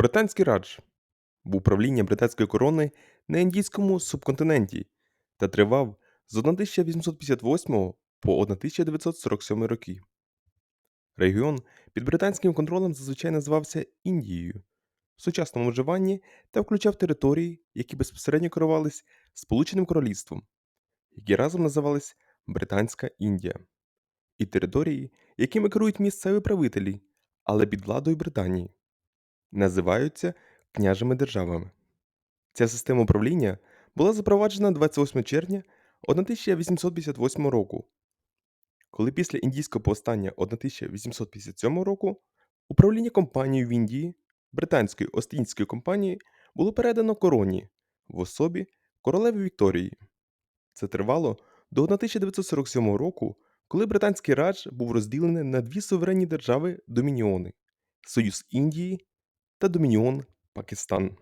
Британський радж був правління британської корони на індійському субконтиненті та тривав з 1858 по 1947 роки. Регіон під британським контролем зазвичай називався Індією в сучасному вживанні та включав території, які безпосередньо керувались Сполученим Королівством, які разом називались Британська Індія, і території, якими керують місцеві правителі, але під владою Британії, називаються княжими державами. Ця система управління була запроваджена 28 червня 1858 року, коли після індійського повстання 1857 року управління компанією в Індії британської Ост-Індської компанії було передано короні в особі королеви Вікторії. Це тривало до 1947 року, коли британський радж був розділений на дві суверенні держави Домініони Союз Індії та Домініон Пакистан.